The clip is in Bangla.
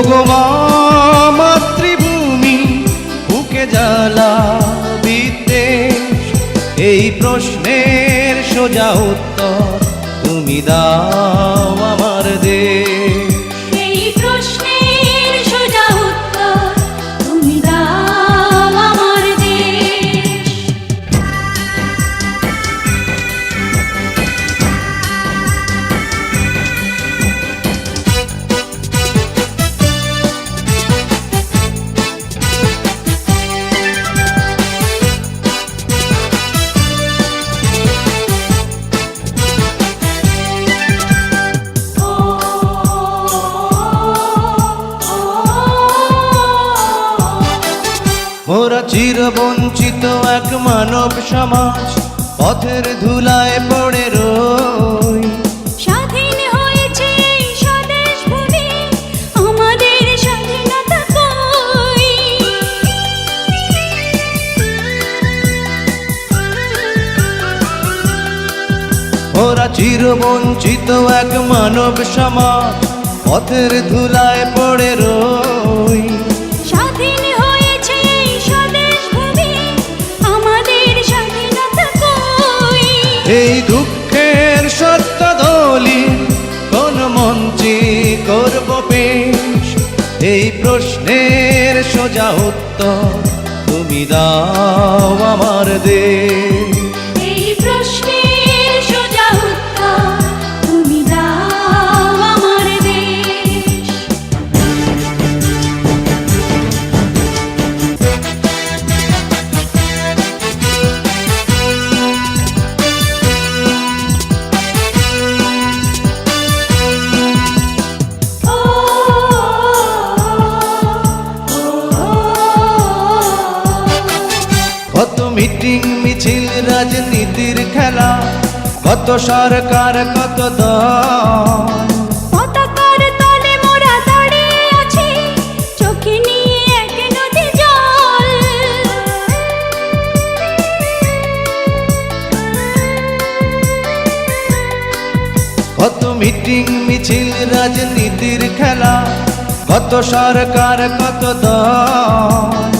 ওগো মা মাতৃভূমি বুকে জ্বালা বিদ্বেষ এই প্রশ্নের সোজা উত্তর তুমি দাও। মোরা চির বঞ্চিত এক মানব সমাজ পথের ধুলায় পড়ে রই। স্বাধীন হয়েছে স্বদেশ ভূমি আমাদের স্বাধীনতা কই? ওরা চির বঞ্চিত এক মানব সমাজ পথের ধুলায় পড়ে রই। দুঃখের সত্য দলি, কোন মঞ্চে করব পেশ? এই প্রশ্নের সোজা উত্তর তুমি দাও আমার দেশ। মিটিং মিছিল রাজনীতির খেলা। কত সরকার কত দল। কত মিটিং মিছিল রাজনীতির খেলা। কত সরকার কত দল।